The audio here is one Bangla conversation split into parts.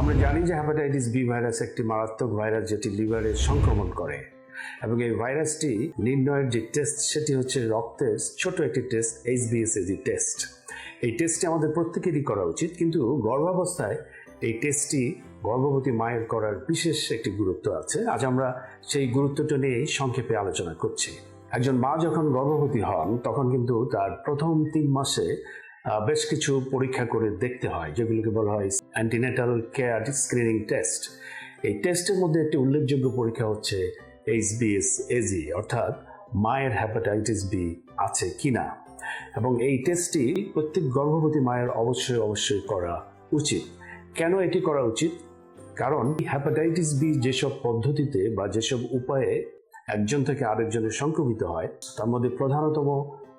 আমরা জানি যে হ্যাপাটাইটিস বি ভাইরাস একটি মারাত্মক ভাইরাস যেটি লিভারে সংক্রমণ করে। এবং এই ভাইরাসটি নির্ণয়ের যে টেস্ট সেটি হচ্ছে রক্তের ছোট একটি টেস্ট এইচবিএসএজি টেস্ট এই টেস্টটি আমাদের প্রত্যেকেরই করা উচিত, কিন্তু গর্ভাবস্থায় এই টেস্টটি গর্ভবতী মায়ের করার বিশেষ একটি গুরুত্ব আছে। আজ আমরা সেই গুরুত্বটা নিয়েই সংক্ষেপে আলোচনা করছি। একজন মা যখন গর্ভবতী হন, তখন কিন্তু তার প্রথম তিন মাসে বেশ কিছু পরীক্ষা করে দেখতে হয়, যেগুলোকে বলা হয় অ্যান্টিনেটাল কেয়ার স্ক্রিনিং টেস্ট এই টেস্টের মধ্যে একটি উল্লেখযোগ্য পরীক্ষা হচ্ছে এইচবিএস এজি অর্থাৎ মায়ের হ্যাপাটাইটিস বি আছে কিনা। এবং এই টেস্টটি প্রত্যেক গর্ভবতী মায়ের অবশ্যই অবশ্যই করা উচিত। কেন এটি করা উচিত? কারণ হ্যাপাটাইটিস বি যেসব পদ্ধতিতে বা যেসব উপায়ে একজন থেকে আরেকজনে সংক্রমিত হয়, তার মধ্যে প্রধানতম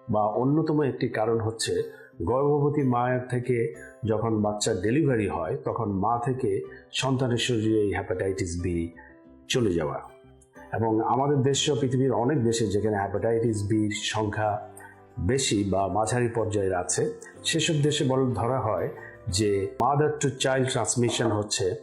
বা অন্যতম একটি কারণ হচ্ছে গর্ভবতী মায়ের থেকে যখন বাচ্চার ডেলিভারি হয়, তখন মা থেকে সন্তানের শরীরে এই হ্যাপাটাইটিস বি চলে যাওয়া। এবং আমাদের দেশ পৃথিবীর অনেক দেশে যেখানে হ্যাপাটাইটিস বির সংখ্যা বেশি বা মাঝারি পর্যায়ের আছে, সেসব দেশে বল ধরা হয় যে মাদার টু চাইল্ড ট্রান্সমিশন হচ্ছে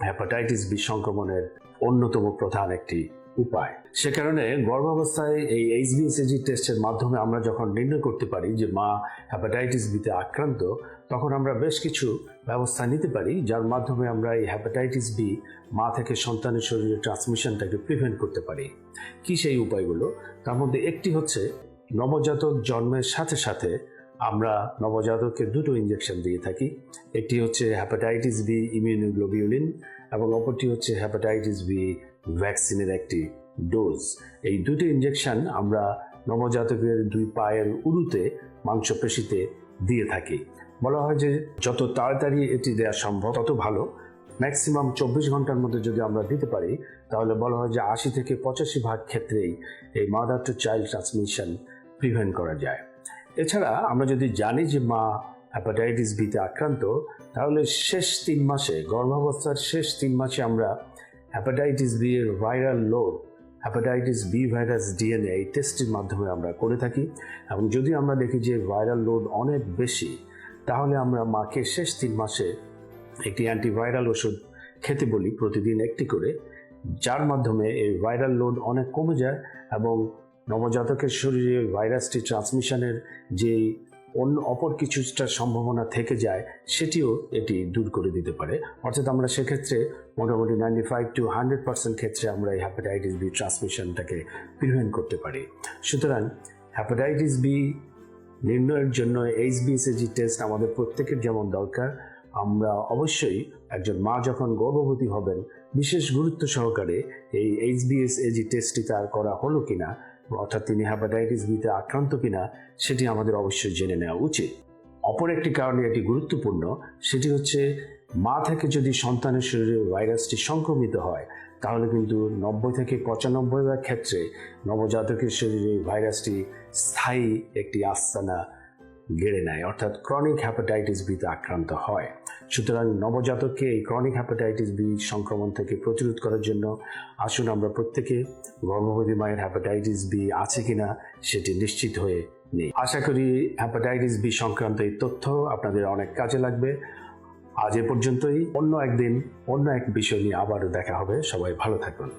হ্যাপাটাইটিস বি সংক্রমণের অন্যতম প্রধান একটি উপায়। সে কারণে গর্ভাবস্থায় এই এইচবিএসএজি টেস্টের মাধ্যমে আমরা যখন নির্ণয় করতে পারি যে মা হ্যাপাটাইটিস বিতে আক্রান্ত, তখন আমরা বেশ কিছু ব্যবস্থা নিতে পারি, যার মাধ্যমে আমরা এই হ্যাপাটাইটিস বি মা থেকে সন্তানের শরীরে ট্রান্সমিশনটাকে প্রিভেন্ট করতে পারি। কি সেই উপায়গুলো? তার মধ্যে একটি হচ্ছে নবজাতক জন্মের সাথে সাথে আমরা নবজাতককে দুটো ইঞ্জেকশন দিয়ে থাকি। একটি হচ্ছে হ্যাপাটাইটিস বি ইমিউনোগ্লোবিউলিন এবং অপরটি হচ্ছে হ্যাপাটাইটিস বি ভ্যাকসিনের একটি ডোজ এই দুটি ইঞ্জেকশন আমরা নবজাতকের দুই পায়ের উরুতে মাংসপেশিতে দিয়ে থাকি। বলা হয় যে যত তাড়াতাড়ি এটি দেওয়া সম্ভব, তত ভালো। ম্যাক্সিমাম চব্বিশ ঘণ্টার মধ্যে যদি আমরা দিতে পারি, তাহলে বলা হয় যে আশি থেকে পঁচাশি ভাগ ক্ষেত্রেই এই mother to child transmission prevent করা যায়। এছাড়া আমরা যদি জানি যে মা হ্যাপাটাইটিস বিতে আক্রান্ত, তাহলে শেষ তিন মাসে, গর্ভাবস্থার শেষ তিন মাসে আমরা হ্যাপাটাইটিস বি এর viral load hepatitis B virus DNA এই টেস্টের মাধ্যমে আমরা করে থাকি। এবং যদি আমরা দেখি যে ভাইরাল লোড অনেক বেশি, তাহলে আমরা মাকে শেষ তিন মাসে একটি অ্যান্টিভাইরাল ওষুধ খেতে বলি প্রতিদিন একটি করে, যার মাধ্যমে এই ভাইরাল লোড অনেক কমে যায় এবং নবজাতকের শরীরে ভাইরাসটি ট্রান্সমিশনের যে অন্য অপর কিছুটা সম্ভাবনা থেকে যায়, সেটিও এটি দূর করে দিতে পারে। অর্থাৎ আমরা সেক্ষেত্রে মোটামুটি ninety five to hundred percent ক্ষেত্রে আমরা এই হ্যাপাটাইটিস বি ট্রান্সমিশনটাকে প্রিভেন্ট করতে পারি। সুতরাং হ্যাপাটাইটিস বি নির্ণয়ের জন্য এইচ এইচবিএসএজি টেস্ট আমাদের প্রত্যেকের যেমন দরকার, আমরা অবশ্যই একজন মা যখন গর্ভবতী হবেন, বিশেষ গুরুত্ব সহকারে এই এইচবিএস এজি টেস্টটি তার করা হলো কিনা অর্থাৎ তিনি হ্যাপাটাইটিস বিতে আক্রান্ত কিনা, সেটি আমাদের অবশ্যই জেনে নেওয়া উচিত। অপর একটি কারণে এটি গুরুত্বপূর্ণ, সেটি হচ্ছে মা থেকে যদি সন্তানের শরীরে ভাইরাসটি সংক্রমিত হয়, তাহলে কিন্তু নব্বই থেকে পঁচানব্বই ক্ষেত্রে নবজাতকের শরীরে ভাইরাসটি স্থায়ী একটি আস্তানা গেড়ে নেয়, অর্থাৎ ক্রনিক হ্যাপাটাইটিস বিতে আক্রান্ত হয়। সুতরাং নবজাতককে এই ক্রনিক হ্যাপাটাইটিস বি সংক্রমণ থেকে প্রতিরোধ করার জন্য আসুন আমরা প্রত্যেকে গর্ভবতী মায়ের হ্যাপাটাইটিস বি আছে কিনা সেটি নিশ্চিত হয়ে নেই। আশা করি হ্যাপাটাইটিস বি সংক্রান্ত এই তথ্য আপনাদের অনেক কাজে লাগবে। আজ এ পর্যন্তই। অন্য একদিন অন্য এক বিষয় নিয়ে আবারও দেখা হবে। সবাই ভালো থাকুন।